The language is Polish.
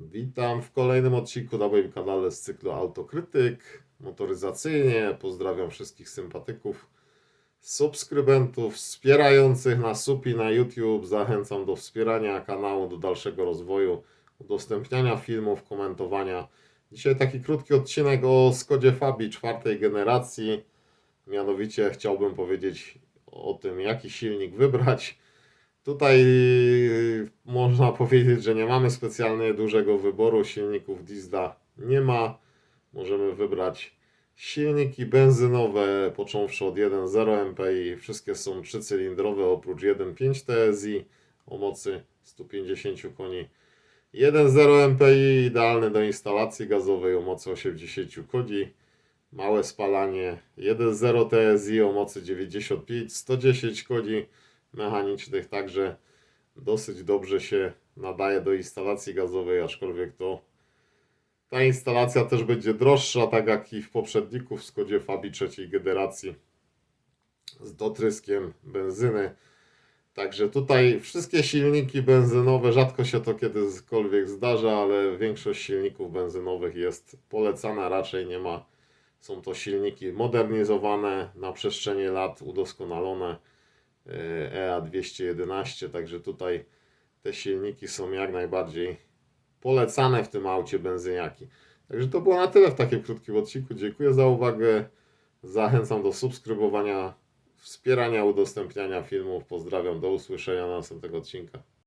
Witam w kolejnym odcinku na moim kanale z cyklu Autokrytyk. Motoryzacyjnie pozdrawiam wszystkich sympatyków, subskrybentów, wspierających na SUPI na YouTube. Zachęcam do wspierania kanału, do dalszego rozwoju, udostępniania filmów, komentowania. Dzisiaj taki krótki odcinek o Skodzie Fabii czwartej generacji. Mianowicie chciałbym powiedzieć o tym, jaki silnik wybrać. Tutaj yy, można powiedzieć, że nie mamy specjalnie dużego wyboru silników Dizda. Nie ma. Możemy wybrać silniki benzynowe, począwszy od 1.0 MPI. Wszystkie są trzycylindrowe oprócz 1.5 TSI o mocy 150 koni. 1.0 MPI idealny do instalacji gazowej o mocy 80 koni. Małe spalanie 1.0 TSI o mocy 95-110 koni mechanicznych, także dosyć dobrze się nadaje do instalacji gazowej, aczkolwiek to ta instalacja też będzie droższa, tak jak i w poprzedniku w Skodzie Fabii trzeciej generacji z dotryskiem benzyny. Także tutaj wszystkie silniki benzynowe, rzadko się to kiedykolwiek zdarza, ale większość silników benzynowych jest polecana, raczej nie ma. Są to silniki modernizowane, na przestrzeni lat udoskonalone. EA211, także tutaj te silniki są jak najbardziej polecane w tym aucie benzyniaki. Także to było na tyle w takim krótkim odcinku. Dziękuję za uwagę. Zachęcam do subskrybowania, wspierania, udostępniania filmów. Pozdrawiam, do usłyszenia na następnego odcinka.